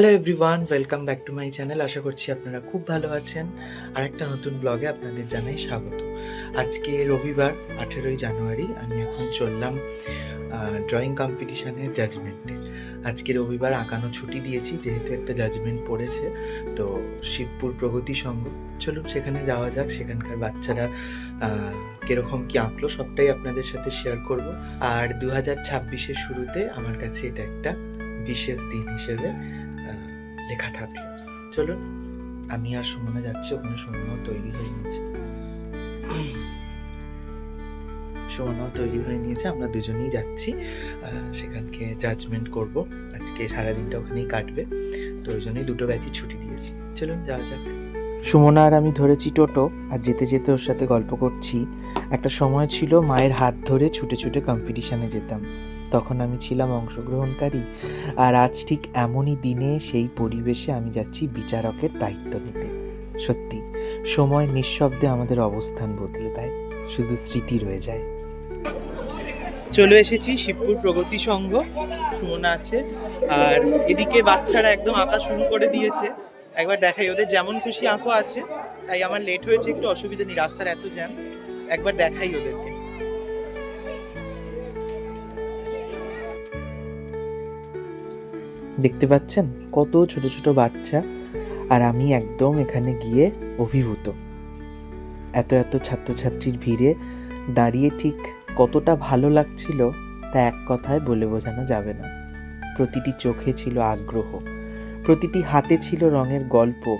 Hello everyone welcome back to my channel আশা করছি আপনারা খুব ভালো আছেন। আর একটা নতুন ব্লগে আপনাদের জানাই স্বাগত। আজকে রবিবার, আঠেরোই জানুয়ারি, আমি এখন চললাম ড্রয়িং কম্পিটিশানের জাজমেন্টে আজকে রবিবার আঁকানো ছুটি দিয়েছি, যেহেতু একটা জাজমেন্ট পড়েছে, তো শিবপুর প্রগতি সংঘ। চলুন সেখানে যাওয়া যাক, সেখানকার বাচ্চারা কীরকম কি আঁকলো, সবটাই আপনাদের সাথে শেয়ার করব। আর দু হাজার ছাব্বিশের শুরুতে আমার কাছে এটা একটা বিশেষ দিন হিসেবে লেখা থাকল। চলুন, আমি আর সুমনা যাচ্ছি, ওখানে সুমনাও তৈরি হয়ে নিয়েছে। সুমনাও তৈরি হয়ে নিয়েছে, আমরা দুজনেই যাচ্ছি। সেখানকে জাজমেন্ট করব। আজকে সারাদিনটা ওখানেই কাটবে, তো ওই জন্যই দুটো ব্যাচই ছুটি দিয়েছি। চলুন, যাওয়া যাক। সুমনা আর আমি ধরেছি টোটো, আর যেতে যেতে ওর সাথে গল্প করছি। একটা সময় ছিল মায়ের হাত ধরে ছুটে ছুটে কম্পিটিশানে যেতাম। তখন আমি ছিলাম অংশগ্রহণকারী। আর আজ ঠিক এমনই দিনে সেই পরিবেশে আমি যাচ্ছি বিচারকের দায়িত্ব নিতে। সত্যি, সময় নিঃশব্দে আমাদের অবস্থান বদলে দেয়, শুধু স্মৃতি রয়ে যায়। চলে এসেছি শিবপুর প্রগতি সংঘ, সুমনা আছে। আর এদিকে বাচ্চারা একদম আঁকা শুরু করে দিয়েছে। একবার দেখাই, ওদের যেমন খুশি আঁকো আছে। তাই আমার লেট হয়েছে, একটু অসুবিধা নেই, রাস্তার এত জ্যাম একবার দেখাই ওদেরকে। দেখতে পাচ্ছেন? কত ছোট ছোট বাচ্চা। আর আমি একদম এখানে গিয়ে অভিভূত। এত এত ছাত্রছাত্রীর ভিড়ে দাঁড়িয়ে ঠিক কতটা ভালো লাগছিল তা এক কথায় বলে বোঝানো যাবে না। প্রতিটি চোখে ছিল আগ্রহ। প্রতিটি হাতে ছিল রঙের গল্প।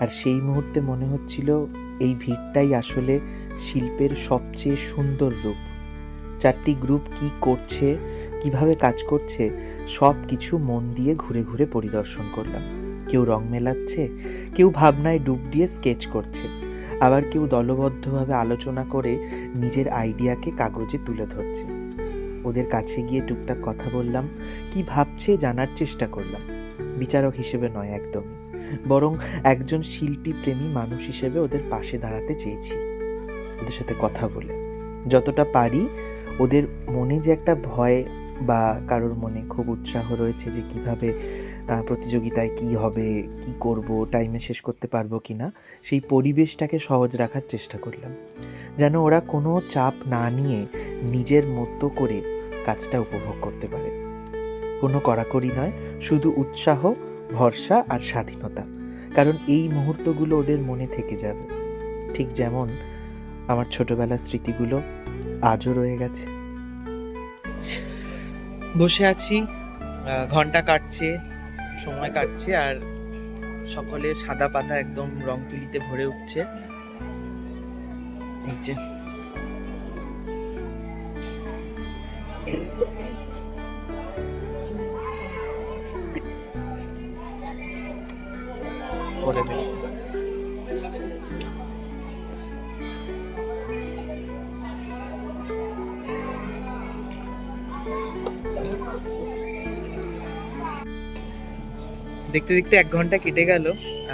আর সেই মুহূর্তে মনে হচ্ছিল এই ভিড়টাই আসলে শিল্পের সবচেয়ে সুন্দর রূপ। চারটি গ্রুপ কি করছে কীভাবে কাজ করছে, সব কিছু মন দিয়ে ঘুরে ঘুরে পরিদর্শন করলাম। কেউ রং মেলাচ্ছে, কেউ ভাবনায় ডুব দিয়ে স্কেচ করছে। আবার কেউ দলবদ্ধভাবে আলোচনা করে নিজের আইডিয়াকে কাগজে তুলে ধরছে। ওদের কাছে গিয়ে টুকটাক কথা বললাম, কি ভাবছে জানার চেষ্টা করলাম। বিচারক হিসেবে নয় একদমই, বরং একজন শিল্পী প্রেমী মানুষ হিসেবে ওদের পাশে দাঁড়াতে চেয়েছি। ওদের সাথে কথা বলে, যতটা পারি ওদের মনে যে একটা ভয় বা কারোর মনে খুব উৎসাহ রয়েছে যে কীভাবে প্রতিযোগিতায় কি হবে, কি করব টাইমে শেষ করতে পারব কি না সেই পরিবেশটাকে সহজ রাখার চেষ্টা করলাম। যেন ওরা কোনো চাপ না নিয়ে নিজের মতো করে কাজটা উপভোগ করতে পারে। কোনো কড়াকড়ি নয়, শুধু উৎসাহ, ভরসা আর স্বাধীনতা। কারণ এই মুহূর্তগুলো ওদের মনে থেকে যাবে। ঠিক যেমন আমার ছোটবেলার স্মৃতিগুলো আজও রয়ে গেছে। বসে আছি ঘণ্টা কাটছে, সময় কাটছে, আর সকলে সাদা পাতা একদম রং তুলিতে ভরে উঠছে। এই যে। দেখতে দেখতে এক ঘণ্টা কেটে গেল।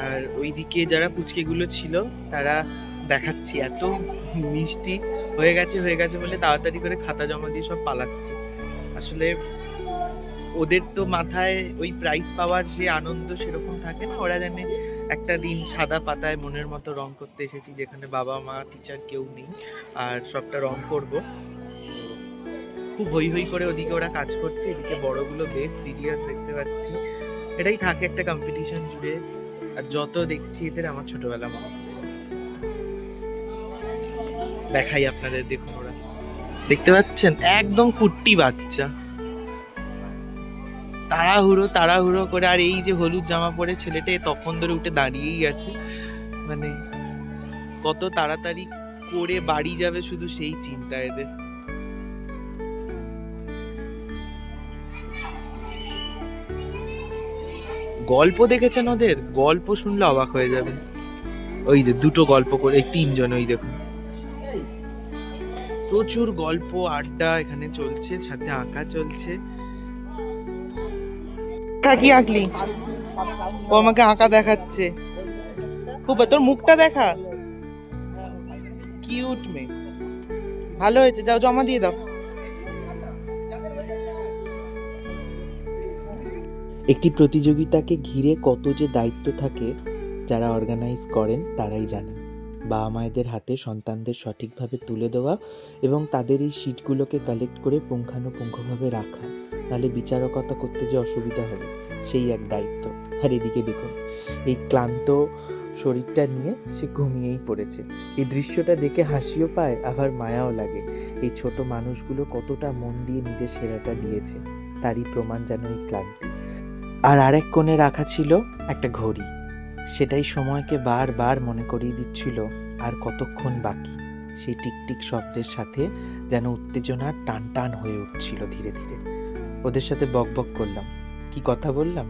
আর ওইদিকে যারা পুচকেগুলো ছিল, তারা দেখাচ্ছি, এত মিষ্টি হয়ে গেছে হয়ে গেছে বলে তাড়াতাড়ি করে খাতা জমা দিয়ে সব পালাচ্ছে। আসলে ওদের তো মাথায় ওই প্রাইজ পাওয়ার যে আনন্দ সেরকম থাকে না, ওরা জানে একটা দিন সাদা পাতায় মনের মতো রং করতে এসেছি, যেখানে বাবা মা টিচার কেউ নেই, আর সবটা রং করব। খুব হই হই করে ওদিকে ওরা কাজ করছে, এদিকে বড়গুলো বেশ সিরিয়াস দেখতে পাচ্ছি। এটাই থাকে একটা কম্পিটিশন জুড়ে। আর যত দেখছি এদের, আমার ছোটবেলা মনে দেখাই আপনাদের, দেখুন ওরা। দেখতে পাচ্ছেন? একদম কুট্টি বাচ্চা। তাড়াহুড়ো তাড়াহুড়ো করে। আর এই যে হলুদ জামা পরে ছেলেটা তখন ধরে উঠে দাঁড়িয়েই আছে। মানে কত তাড়াতাড়ি করে বাড়ি যাবে শুধু সেই চিন্তা এদের। গল্প দেখেছেন ওদের? গল্প শুনলে অবাক হয়ে যাবে ওই যে দুটো গল্প করে তিনজন ওই দেখুন। প্রচুর গল্প, আড্ডা এখানে চলছে, সাথে আঁকা চলছে। কি আঁকলি? ও আমাকে আঁকা দেখাচ্ছে। খুব, তোর মুখটা দেখা। কিউট মেয়ে। ভালো হয়েছে, যাও জমা দিয়ে দাও। একটি প্রতিযোগিতাকে ঘিরে কত যে দায়িত্ব থাকে যারা অর্গানাইজ করেন, তারাই জানেন। বাবা মায়েদের হাতে সন্তানদের সঠিকভাবে তুলে দেওয়া এবং তাদের এই সিটগুলোকে কালেক্ট করে পুঙ্খানুপুঙ্খভাবে রাখা, নাহলে বিচারকতা করতে যে অসুবিধা হবে, সেই এক দায়িত্ব। আর এদিকে দেখুন, এই ক্লান্ত শরীরটা নিয়ে সে ঘুমিয়েই পড়েছে। এই দৃশ্যটা দেখে হাসিও পায়, আবার মায়াও লাগে। এই ছোট মানুষগুলো কতটা মন দিয়ে নিজের সেরাটা দিয়েছে, তারই প্রমাণ যেন এই ক্লান্তি। আর আরেক কোণে রাখা ছিল একটা ঘড়ি। সেটাই সময়কে বারবার মনে করিয়ে দিচ্ছিল, আর কতক্ষণ বাকি? সেই টিকটিক শব্দের সাথে যেন উত্তেজনা টান টান হয়ে উঠছিল ধীরে ধীরে। ওদের সাথে বকবক করলাম। কি কথা বললাম?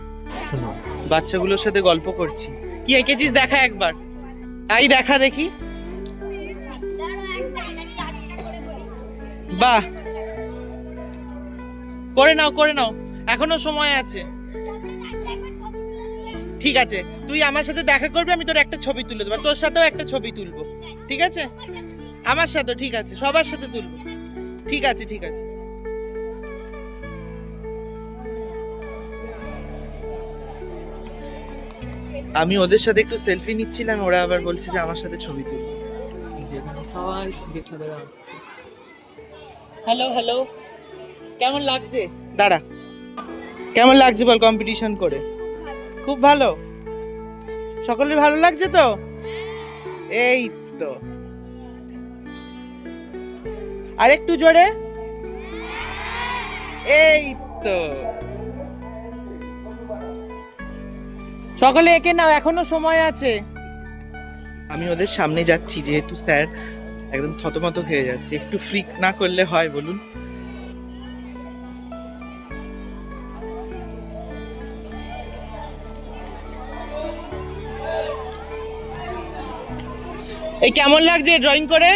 শুনুন বাচ্চাগুলোর সাথে গল্প করছি। কি এঁকেছিস দেখা একবার? তাই দেখা দেখি। বাহ! করে নাও করে নাও। এখনও সময় আছে। ঠিক আছে, তুই আমার সাথে দেখা করবি, আমি তোর একটা ছবি তুলে দেবো, তোর সাথেও একটা ছবি তুলবো, ঠিক আছে? আমার সাথে, ঠিক আছে, সবার সাথে তুলবো, ঠিক আছে ঠিক আছে। আমি ওদের সাথে একটু সেলফি নিচ্ছিলাম, ওরা আবার বলছে যে আমার সাথে ছবি তুলবে হ্যালো হ্যালো কেমন লাগছে? দাঁড়া। কেমন লাগছে বল কম্পিটিশন করে? খুব ভালো। সকলের ভালো লাগছে তো? এই তো। আর একটু জোরে। এই তো। সকলে একে নাও এখনও সময় আছে। আমি ওদের সামনে যাচ্ছি যেহেতু স্যার একদম থতমত খেয়ে যাচ্ছে। একটু ফ্রিক না করলে হয় বলুন। এই কেমন লাগছে ড্রয়িং করে?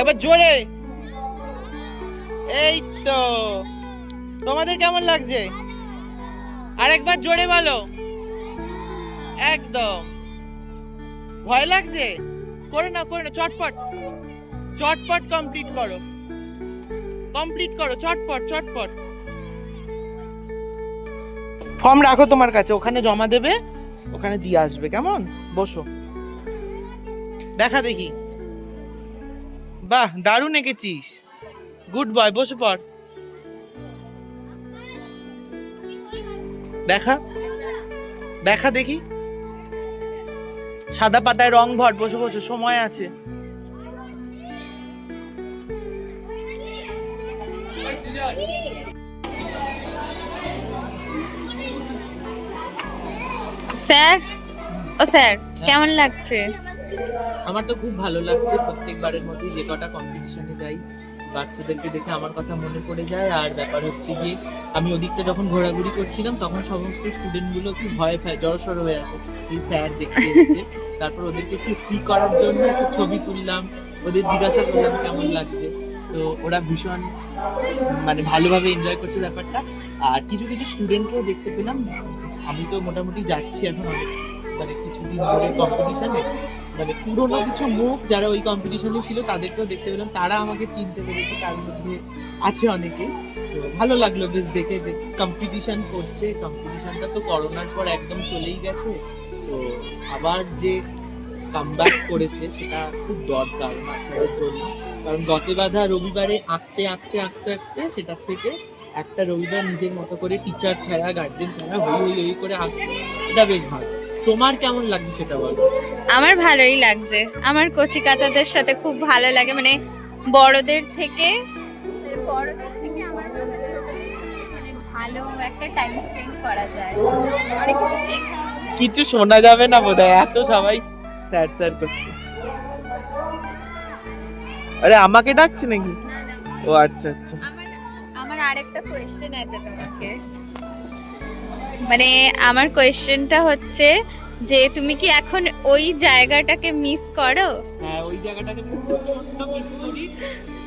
এবার জোরে। এই তো। তোমাদের কেমন লাগছে? আরেকবার জোরে বলো। একদম। ভয় লাগছে? করে না করে না চটপট। চটপট কমপ্লিট করো। কমপ্লিট করো, চটপট চটপট। ফর্ম রাখো তোমার কাছে, ওখানে জমা দেবে, ওখানে দিয়ে আসবে, কেমন? বসো। দেখা দেখি। বাহ, দারুণ এঁকেছিস। গুড বয় বসে পড়। দেখা। দেখা দেখি। সাদা পাতায় রং ভর, বসে বসে, সময় আছে। স্যার, ও স্যার, কেমন লাগছে? আমার তো খুব ভালো লাগছে প্রত্যেকবারের মতোই যে কটা কম্পিটিশনে যাই। বাচ্চাদেরকে দেখে আমার কথা মনে পড়ে যায়। আর ব্যাপার হচ্ছে গিয়ে, আমি ওদিকটা যখন ঘোরাঘুরি করছিলাম, তখন সমস্ত স্টুডেন্টগুলো খুব ভয় পায় জড়সড় হয়ে আছে। এই স্যার দেখতে এসেছে। তারপর ওদেরকে একটু ফ্রি করার জন্য একটু ছবি তুললাম। ওদের জিজ্ঞাসা করলাম, কেমন লাগছে? তো ওরা ভীষণ মানে ভালোভাবে এনজয় করছে ব্যাপারটা। আর কিছু কিছু স্টুডেন্টকেও দেখতে পেলাম। আমি তো মোটামুটি যাচ্ছি এখন অনেক মানে কিছুদিন ধরে কম্পিটিশনে মানে পুরোনো কিছু মুখ যারা ওই কম্পিটিশনে ছিল তাদেরকেও দেখতে পেলাম। তারা আমাকে চিনতে পেরেছে, তার মধ্যে আছে অনেকে। ভালো লাগল বেশ দেখে কম্পিটিশন করছে। কম্পিটিশনটা তো করোনার পর একদম চলেই গেছে। তো আবার যে কামব্যাক করেছে সেটা খুব দরকার বাচ্চাদের জন্য। কারণ গতে বাধা রবিবারে আঁকতে আঁকতে আঁকতে আঁকতে সেটার থেকে একটা রবিবার নিজের মতো করে টিচার ছাড়া গার্জেন ছাড়া হই হই হই করে আঁকছে। এটা বেশ ভালো। তোমার কেমন লাগছে সেটা বলো। আমার ভালোই লাগছে। আমার কচি কাচাদের সাথে খুব ভালো লাগে। মানে বড়দের থেকে বড়দের থেকে আমার মনে হয় ছোটদের সাথে মানে ভালো একটা টাইম স্পেন্ড করা যায়। অনেক কিছু শেখা কিছু শোনা যাবে না বোধহয় এত সবাই স্যার স্যার করছে। আরে আমাকে ডাকছে নাকি? ও আচ্ছা আচ্ছা। আমার আমার আরেকটা কোয়েশ্চেন আছে তোমাকে। মানে আমার কোয়েশ্চেনটা হচ্ছে যে তুমি কি এখন ওই জায়গাটাকে মিস করো? হ্যাঁ ওই জায়গাটাকে ছোট্ট মিস করি।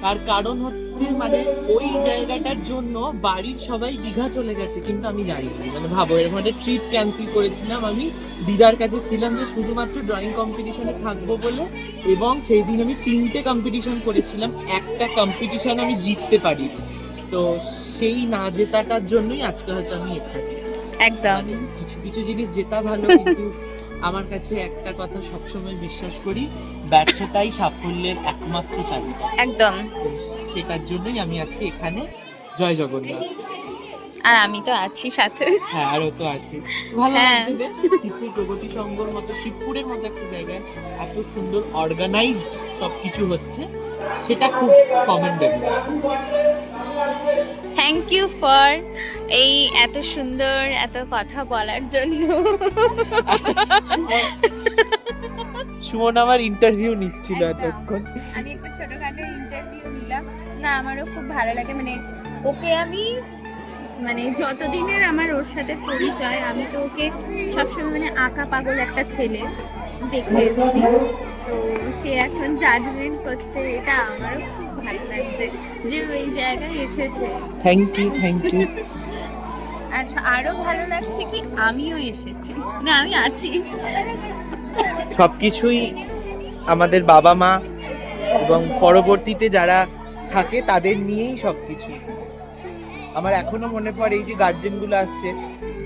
তার কারণ হচ্ছে মানে ওই জায়গাটার জন্য বাড়ির সবাই দীঘা চলে গেছে, কিন্তু আমি যাইনি। মানে ভাবো, এরকম একটা ট্রিপ ক্যান্সেল করেছিলাম আমি। দিদার কাছে ছিলাম যে শুধুমাত্র ড্রয়িং কম্পিটিশনে থাকব বলে, এবং সেই দিন আমি তিনটে কম্পিটিশন করেছিলাম। একটা কম্পিটিশন আমি জিততে পারি তো সেই না জেতাটার জন্যই আজকে হয়তো আমি এখানে। একদম। মানে কিছু কিছু জিনিস জেতা ভালো কিন্তু আমার কাছে একটা কথা সবসময় বিশ্বাস করি ব্যর্থতাই সাফল্যের একমাত্র চাবিটা একদম। সেটার জন্যই আমি আজকে এখানে জয় জগন্নাথ। আর আমি তো আছি সাথে। হ্যাঁ আরও তো আছে। ভালো হ্যাঁ। শিবপুর প্রগতি সংঘর মতো শিবপুরের মতো একটা জায়গায় এত সুন্দর অর্গানাইজড সব কিছু হচ্ছে সেটা খুব কমেন্ডেবল থ্যাংক ইউ ফর এই এত সুন্দর এত কথা বলার জন্য। সুমন আমার ইন্টারভিউ নিচ্ছিল একদম। এতক্ষণ। আমি একটা ছোটখাটো ইন্টারভিউ নিলাম। না আমারও খুব ভালো লাগে। মানে ওকে আমি মানে যতদিনের আমার ওর সাথে পরিচয় আমি তো ওকে সবসময় মানে আঁকা পাগল একটা ছেলে দেখে এসেছি। তো সে এখন জাজমেন্ট করছে এটা আমারও খুব ভালো লাগছে। যে ওই জায়গায় এসেছে। থ্যাংক ইউ থ্যাংক ইউ আর আরও ভালো লাগছে কি আমিও এসেছি। না আমি আছি। সব কিছুই আমাদের বাবা মা এবং পরবর্তীতে যারা থাকে তাদের নিয়েই সব কিছু আমার এখনও মনে পড়ে এই যে গার্জেনগুলো আসছে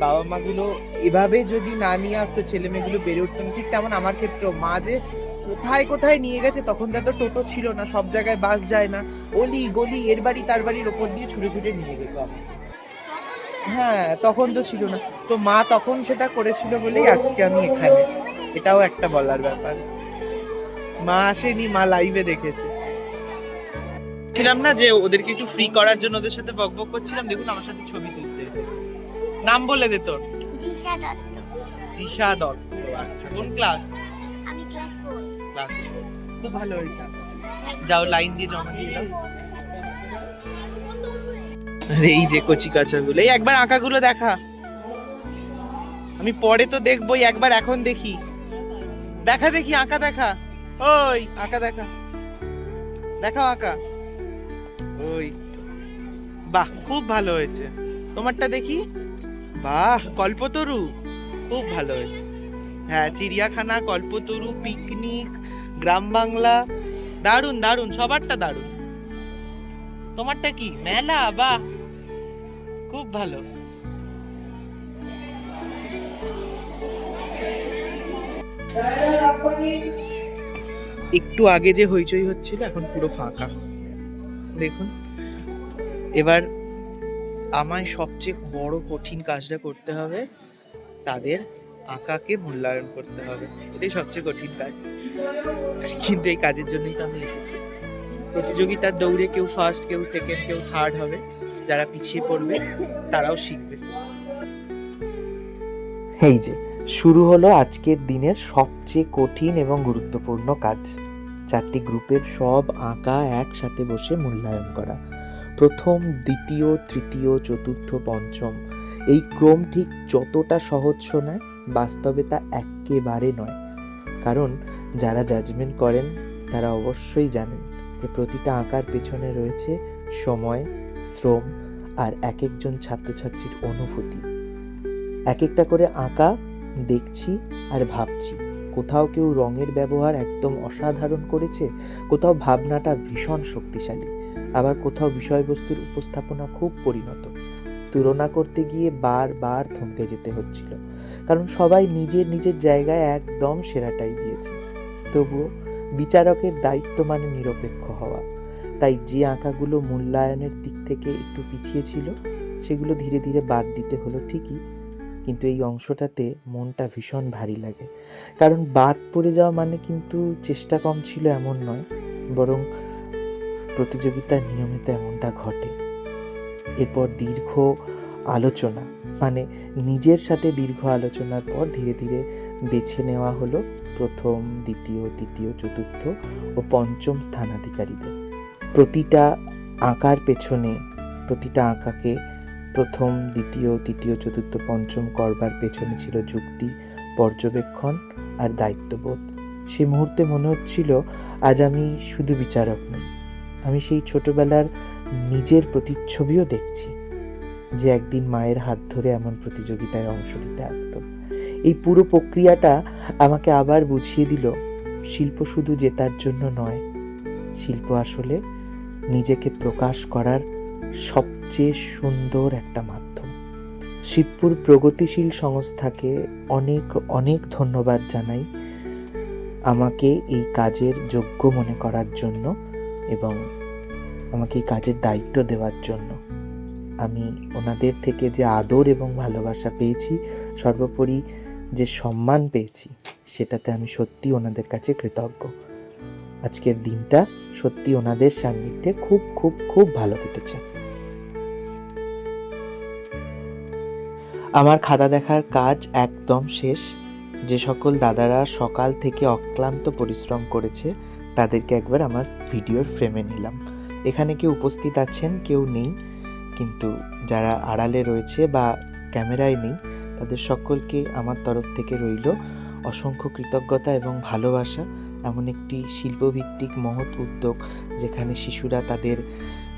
বাবা মাগুলো এভাবে যদি না নিয়ে আসতো ছেলে মেয়েগুলো বেড়ে উঠতো ঠিক তেমন আমার ক্ষেত্রেও। মা যে কোথায় কোথায় নিয়ে গেছে তখন তো এত টোটো ছিল না সব জায়গায় বাস যায় না। অলি গলি এর বাড়ি তার বাড়ির ওপর দিয়ে ছুটে ছুটে নিয়ে আমাকে। হ্যাঁ তখন তো ছিল না। তো মা তখন সেটা করেছিল বলেই আজকে আমি এখানে। এটাও একটা বলার ব্যাপার। মা আসেনি মা লাইভে দেখেছে। ছিলাম না যে ওদেরকে একটু ফ্রি করার জন্য ওদের সাথে বকবক করছিলাম দেখুন আমার সাথে ছবি তুলতে। নাম বলে দে তোর। দিশা দত্ত। জিশা দত্ত আচ্ছা কোন ক্লাস ক্লাস খুব ভালো হয়েছে। যাও লাইন দিয়ে জমা দিয়ে দাও। এই যে কচি কাচাগুলো এই একবার আঁকাগুলো দেখা। আমি পরে তো দেখবোই একবার এখন দেখি। দেখা দেখি আঁকা দেখা। ওই আঁকা দেখা। দেখাও আঁকা। ওই। বাহ খুব ভালো হয়েছে। তোমারটা দেখি? বাহ কল্পতরু। খুব ভালো হয়েছে। হ্যাঁ চিড়িয়াখানা কল্পতরু পিকনিক গ্রাম বাংলা। দারুণ দারুণ সবারটা দারুণ তোমারটা কি? মেলা? বাহ! খুব ভালো। একটু আগে যে হইচই হচ্ছিল, এখন পুরো ফাঁকা। দেখুন, এবার আমায় সবচেয়ে বড় কঠিন কাজটা করতে হবে তাদের আঁকাকে মূল্যায়ন করতে হবে, এটাই সবচেয়ে কঠিন কাজ। কিন্তু এই কাজের জন্যই তো আমি এসেছি। প্রতিযোগিতার দৌড়ে কেউ ফার্স্ট কেউ সেকেন্ড কেউ থার্ড হবে, যারা পিছিয়ে পড়বে, তারাও শিখবে। এই যে, শুরু হলো আজকের দিনের সবচেয়ে কঠিন এবং গুরুত্বপূর্ণ কাজ। চারটি গ্রুপের সব আঁকা একসাথে বসে মূল্যায়ন করা। প্রথম, দ্বিতীয়, তৃতীয়, চতুর্থ, পঞ্চম। এই ক্রম ঠিক যতটা সহজ শোনায়, বাস্তবে তা একেবারে নয়। কারণ যারা জাজমেন্ট করেন, তারা অবশ্যই জানেন যে প্রতিটা আঁকার পেছনে রয়েছে সময়, শ্রম আর এক একজন ছাত্রছাত্রীর অনুভূতি। এক একটা করে আঁকা, দেখছি আর ভাবছি। কোথাও কেউ রঙের ব্যবহার একদম অসাধারণ করেছে, কোথাও ভাবনাটা ভীষণ শক্তিশালী, আবার কোথাও বিষয়বস্তুর উপস্থাপনা খুব পরিণত। তুলনা করতে গিয়ে বারবার থমকে যেতে হচ্ছিল। কারণ সবাই নিজের নিজের জায়গায় একদম সেরাটাই দিয়েছে। তবুও বিচারকের দায়িত্ব মানে নিরপেক্ষ হওয়া। তাই যে আঁকাগুলো মূল্যায়নের দিক থেকে একটু পিছিয়ে ছিল, সেগুলো ধীরে ধীরে বাদ দিতে হলো ঠিকই, কিন্তু এই অংশটাতে মনটা ভীষণ ভারী লাগে। কারণ বাদ পড়ে যাওয়া মানে কিন্তু চেষ্টা কম ছিল এমন নয়, বরং প্রতিযোগিতার নিয়মিত এমনটা ঘটে। এরপর দীর্ঘ আলোচনা মানে নিজের সাথে দীর্ঘ আলোচনার পর ধীরে ধীরে বেছে নেওয়া হলো প্রথম, দ্বিতীয়, তৃতীয়, চতুর্থ ও পঞ্চম স্থানাধিকারীদের। প্রতিটা আঁকার পেছনে, প্রতিটা আঁকাকে প্রথম, দ্বিতীয়, তৃতীয়, চতুর্থ, পঞ্চম করবার পেছনে ছিল যুক্তি, পর্যবেক্ষণ আর দায়িত্ববোধ। সে মুহূর্তে মনে হচ্ছিল, আজ আমি শুধু বিচারক নই, আমি সেই ছোটবেলার নিজের প্রতিচ্ছবিও দেখছি যে একদিন মায়ের হাত ধরে এমন প্রতিযোগিতায় অংশ নিতে আসতো। এই পুরো প্রক্রিয়াটা আমাকে আবার বুঝিয়ে দিল, শিল্প শুধু জেতার জন্য নয়, শিল্প আসলে নিজেকে প্রকাশ করার সবচেয়ে সুন্দর একটা মাধ্যম। শিবপুর প্রগতিশীল সংস্থাকে অনেক অনেক ধন্যবাদ জানাই আমাকে এই কাজের যোগ্য মনে করার জন্য এবং আমাকে এই কাজের দায়িত্ব দেওয়ার জন্য। আমি ওনাদের থেকে যে আদর এবং ভালোবাসা পেয়েছি, সর্বোপরি যে সম্মান পেয়েছি, সেটাতে আমি সত্যি ওনাদের কাছে কৃতজ্ঞ। আজকের দিনটা সত্যি ওনাদের সান্নিধ্যে খুব খুব খুব ভালো কেটেছে। আমার খাতা দেখার কাজ একদম শেষ। যে সকল দাদারা সকাল থেকে অক্লান্ত পরিশ্রম করেছে, তাদেরকে একবার আমার ভিডিওর ফ্রেমে নিলাম। এখানে কেউ উপস্থিত আছেন, কেউ নেই। কিন্তু যারা আড়ালে রয়েছে বা ক্যামেরায় নেই, তাদের সকলকে আমার তরফ থেকে রইল অসংখ্য কৃতজ্ঞতা এবং ভালোবাসা। এমন একটি শিল্পভিত্তিক মহৎ উদ্যোগ যেখানে শিশুরা তাদের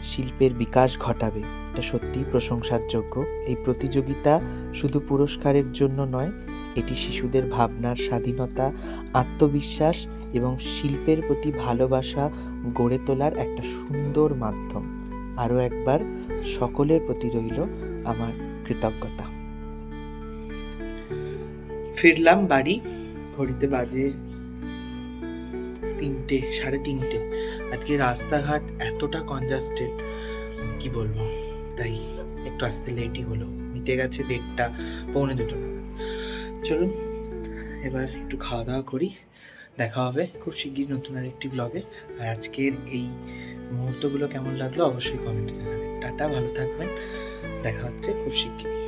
শিল্পের বিকাশ ঘটাবে। এটা সত্যিই প্রশংসার যোগ্য এই প্রতিযোগিতা শুধু পুরস্কারের জন্য নয়, এটি শিশুদের ভাবনার স্বাধীনতা, আত্মবিশ্বাস এবং শিল্পের প্রতি ভালোবাসা গড়ে তোলার একটা সুন্দর মাধ্যম। আরও একবার সকলের প্রতি রইল আমার কৃতজ্ঞতা। ফিরলাম বাড়ি, ঘড়িতে বাজে তিনটে, সাড়ে তিনটে। আজকে রাস্তাঘাট এতটা কনজাস্টেড কি বলব? তাই একটু আসতে লেটই হলো। মিটে গেছে দেড়টা, পৌনে দুটো চলুন, এবার একটু খাওয়া দাওয়া করি। দেখা হবে খুব শিগগির নতুন আর একটি ব্লগে আর আজকের এই মুহূর্তগুলো কেমন লাগল অবশ্যই কমেন্টে জানাবেন। টাটা, ভালো থাকবেন। দেখা হচ্ছে খুব ব্লগে